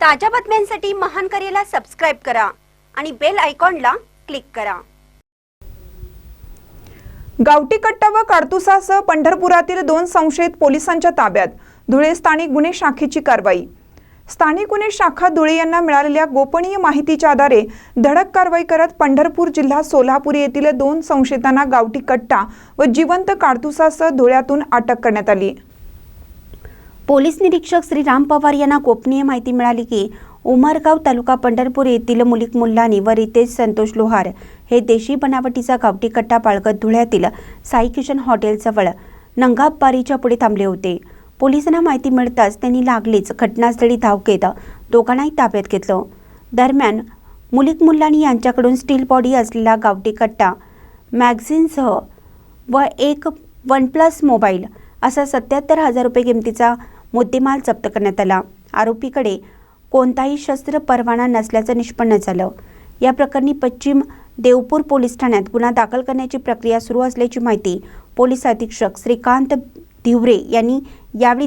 ताज्या बातम्यांसाठी महान करेला सबस्क्राईब करा आणि बेल आयकॉनला क्लिक करा. गावठी कट्टा व काडतुसासह पंढरपुरातील दोन संशयित पोलिसांच्या ताब्यात धुळे स्थानिक गुन्हे शाखेची कारवाई. स्थानिक गुन्हे शाखा धुळे यांना मिळालेल्या गोपनीय माहितीच्या आधारे धडक कारवाई करत पंढरपूर जिल्हा सोलापूर येथील दोन संशयितांना गावठी कट्टा व जिवंत काडतुसासह धुळ्यातून अटक करण्यात आली. पोलीस निरीक्षक श्री राम पवार यांना गोपनीय माहिती मिळाली की उमरगाव तालुका पंढरपूर येथील मुलिक मुल्लानी व रितेश संतोष लोहार हे देशी बनावटीचा गावठी कट्टा बाळगत धुळ्यातील साई किशन हॉटेलजवळ नंगाबारीच्या पुढे थांबले होते. पोलिसांना माहिती मिळताच त्यांनी लागलीच घटनास्थळी धाव घेत दोघांनाही ताब्यात घेतलं. दरम्यान मुलिक मुल्लानी यांच्याकडून स्टील बॉडी असलेला गावठी कट्टा मॅगझिनसह व एक वन प्लस मोबाईल असा सत्याहत्तर हजार रुपये किमतीचा मुद्देमाल जप्त करण्यात आला. आरोपीकडे कोणताही शस्त्र परवाना नसल्याचं निष्पन्न झालं. या प्रकरणी पश्चिम देवपूर पोलीस ठाण्यात गुन्हा दाखल करण्याची प्रक्रिया सुरू असल्याची माहिती पोलीस अधीक्षक श्रीकांत धिवरे यांनी यावेळी